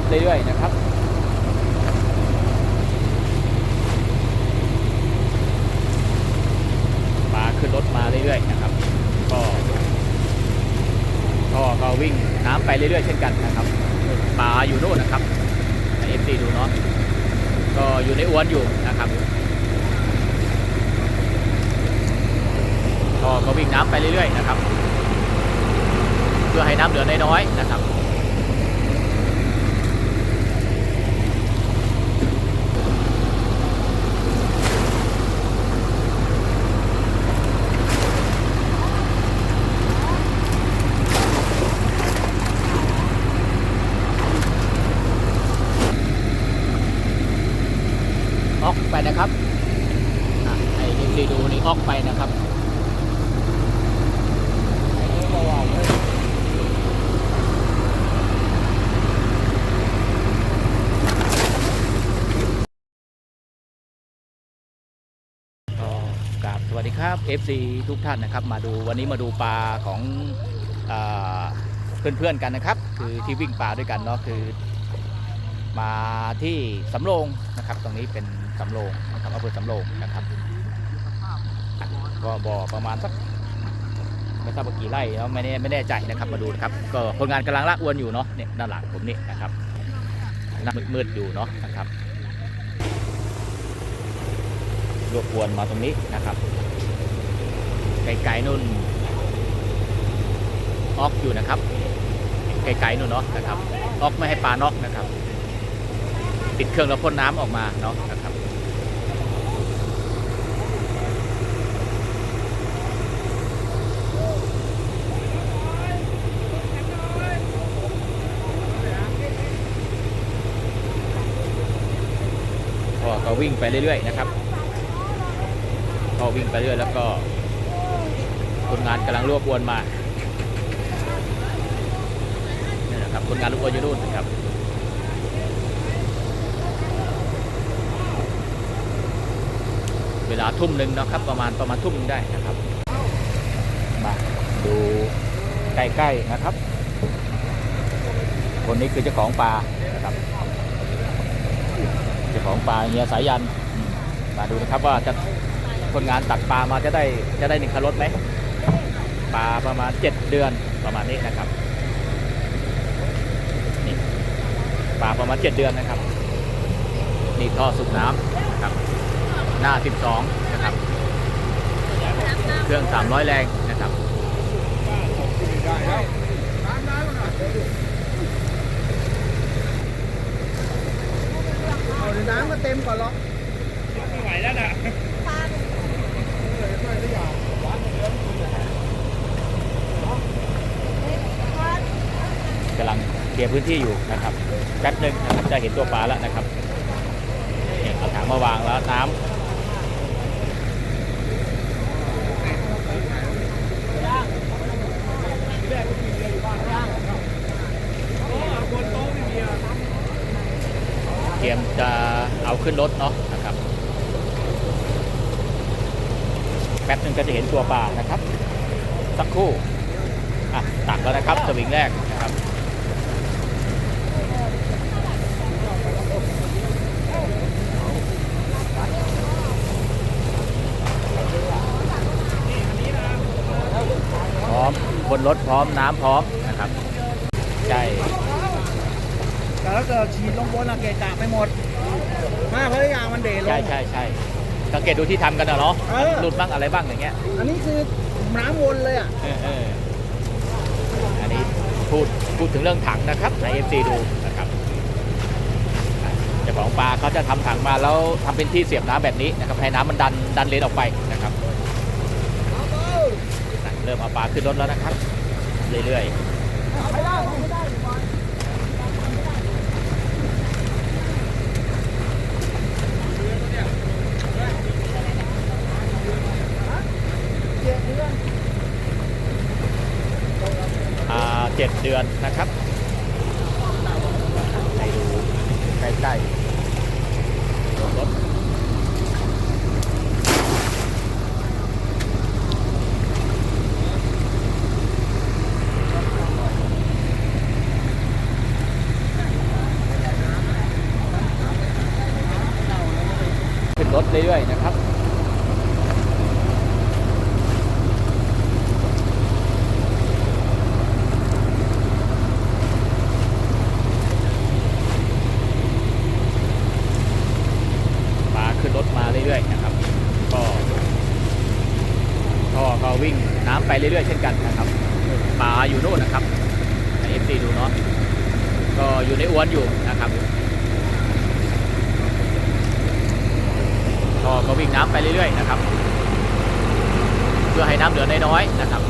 ถเรื่อยๆนะครับมาขึ้นรถมาเรื่อยๆนะครับ ก็ก็ก็วิ่งน้ำไปเรื่อยๆ เช่นกันนะครับปลาอยู่โน่นนะครับเอฟซีดูเนาะก็อยู่ในอวนอยู่นะครับก็ก็วิ่งน้ำไปเรื่อยๆนะครับ เพื่อให้น้ำเหลือน้อยๆนะครับ ออกไปนะครับไอ้ดีดูนี่ออกไปนะครับก็กราบสวัสดีครับ FC ทุกท่านนะครับ มาดูวันนี้มาดูปลาของอเพื่อนๆกันนะครับ คือที่วิ่งปลาด้วยกันเนาะคือมาที่สำโรงนะครับ ตรงนี้เป็น สำโรงนะครับอำเภอสำโรงนะครับก็บ่อประมาณสักไม่ทราบว่ากี่ไร่แล้วไม่แน่ไม่แน่ใจนะครับมาดูนะครับก็คนงานกำลังละอวนอยู่เนาะเนี่ยด้านหลังผมนี่นะครับน่ามืดๆอยู่เนาะนะครับรวบอวนมาตรงนี้นะครับไกลๆนู่นออกอยู่นะครับไกลๆนู่นเนาะนะครับออกไม่ให้ปลานอกนะครับ ปิดเครื่องแล้วพ่นน้ำออกมาเนาะนะครับ ก็ก็ วิ่งไปเรื่อยๆนะครับก็วิ่งไปเรื่อยแล้วก็คนงานกำลังรวบวนมานี่นะครับคนงานรวบวนอยู่นู่นนะครับเวลาทุ่มหนึ่งนะครับประมาณประมาณทุ่มนึงได้นะครับมาดูใกล้ๆนะครับ คนนี้คือเจ้าของปลานะครับ ปลาเฮียสายันมมาดูนะครับว่าจะคนงานตักปลามาจะได้จะได้หนึ่งคันรถไหมปลาประมาณ 7 เดือนประมาณนี้นะครับนี่ปลาประมาณ 7 เดือนนะครับนี่ท่อสูบน้ำนะครับหน้า 12 นะครับ เครื่อง 300 แรงนะครับ เอาในน้ำก็เต็มก่อนหรอกไม่ไหวแล้วนะกำลังเคลียร์พื้นที่อยู่นะครับแป๊บหนึ่งนะครับจะเห็นตัวปลาแล้วนะครับนี่เอาถังมาวางแล้วน้ำเตรียมจะเอา ขึ้นรถเนาะนะครับแป๊บหนึ่งก็จะเห็นตัวปลานะครับ สักครู่อะตักแล้วนะครับสวิงแรกนะครับพร้อมบนรถพร้อมน้ำพร้อมนะครับใช่แต่ถ้าเกิดฉีดลงบนอะเกะกะไปหมดาพระยามันเดลง ใช่ใช่ใช่สังเกตดูที่ทำกันนะเนาะอหลุดบ้างอะไรบ้างอย่างเงี้ยอันนี้คือน้ำวนเลยอะอันนี้พูดพูดถึงเรื่องถังนะครับในเอฟซีดูนะครับเจ้าของปลาเขาจะทำถังมาแล้วทำเป็นที่เสียบน้ำแบบนี้นะครับให้น้ำมันดันดันเลนออกไปนะครับ เริ่มเอาปลาขึ้นรถแล้วนะครับ เรื่อยๆ เอาได้เอาได้ 7 เดือนนะครับให้ดูใกล้รถขึ้นรถเรื่อยๆนะิ่งน้ำไปเรื่อยๆนะครับ เพื่อให้น้ำเหลือน้อยๆนะครับ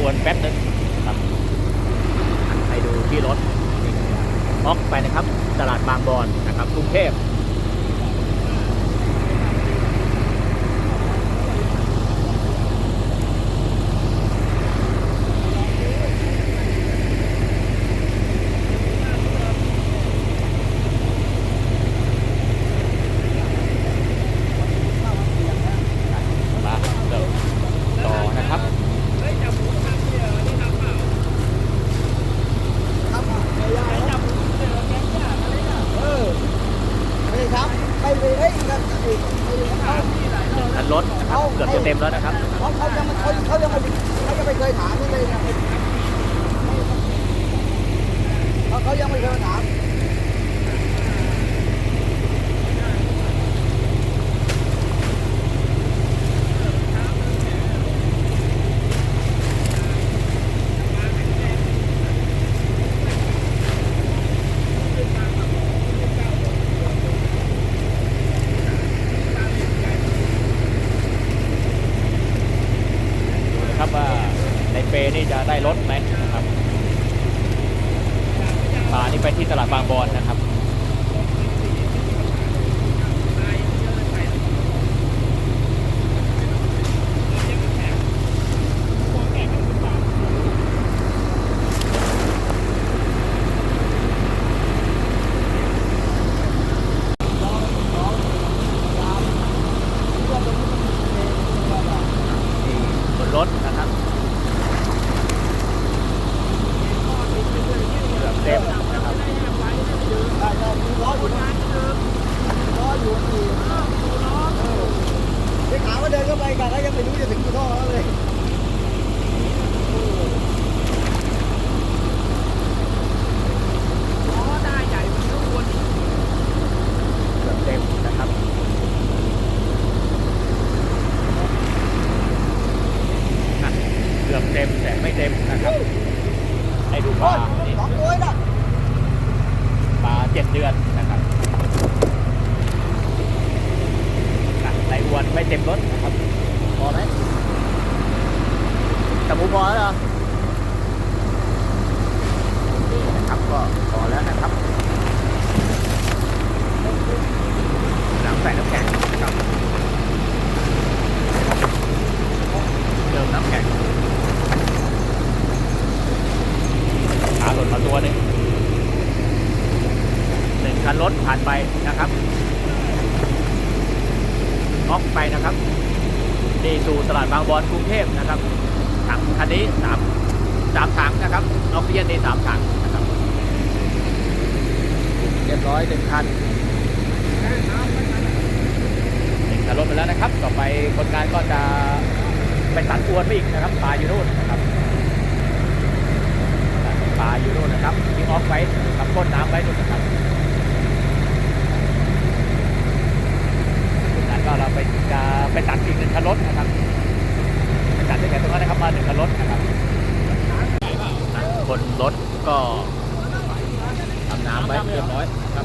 กวนแป๊บนึงครับให้ดูที่รถออกไปนะครับ ตลาดบางบอนนะครับกรุงเทพ ที่ตลาดบางบอนนะครับรถนะครับ ต่ไม่เต็มนะครับให้ดูปลานี่สองตัวน่ะปลาเจ็ดเดือนนะครับอะในอวนไม่เต็มรถนะครับพอไหมตะมูพอแล้วเหรอนี่นะครับก็พอแล้วนะครับน้ำใส่น้ำแข็งนะครับเติมน้ำแข็งขาหล่นมาตัวหนึงหนึ่งคันรถผ่านไปนะครับออกไปนะครับ นี่สู่ตลาดบางบอนกรุงเทพนะครับ ถังคันนี้สามสามถังนะครับออก ซิเจนนี่สามถังนะครับเรียบร้อยหนึ่งคันหนึ่งคันรถไปแล้วนะครับ ต่อไปคนงานก็จะไปตัดอวนไปอีกนะครับปลาอยู่นู่นนะครับปลาอยู่นู่นนะครับที่ออฟไว้กับก้นน้ำไว้นู่นนะครับนงานก็เราไปจะไปตัดอีกหนึ่งคันรถนะครับไปตัดด้วยกันตรงนั้นนะครับมาหนึ่งคันรถนะครับ รถก็ทำน้ำไว้เรียบร้อยครับ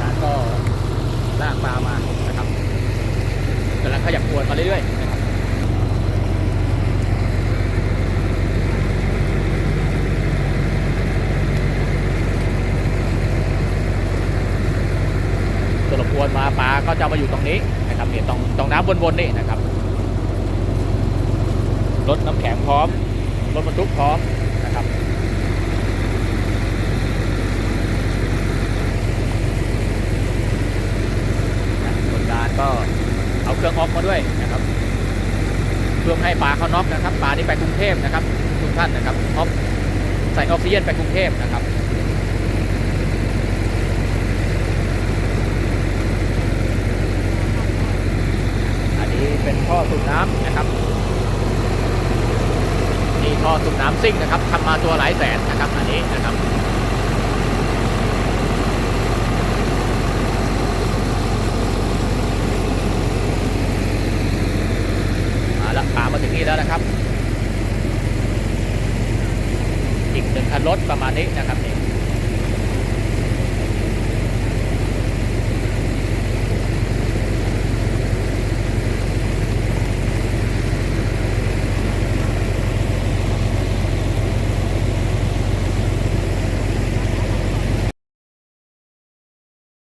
งานก็ลากปลามานะครับกำลังขยับอวนมาเรื่อยๆนะครับสรุปอวนมาปลา ก็จะมาอยู่ตรงนี้นะครับเนี่ยตรงตรงน้ำวนๆนี่นะครับรถน้ำแข็งพร้อมรถบรรทุกพร้อมนะครับคนงานก็เอาเครื่องออกมาด้วยนะครับเพื่อให้ปลาเขาน็อกนะครับปลานี่ไปกรุงเทพนะครับทุกท่านนะครับออกใส่ออกซิเจนไปกรุงเทพนะครับ อันนี้ เป็นท่อสูบน้ำนะครับนี่ท่อสูบน้ำซิ่งนะครับทำมาตัวหลายแสนนะครับอันนี้นะครับมาแล้วขามาถึงนี่แล้วนะครับ อีกหนึ่งคันรถประมาณนี้นะครับ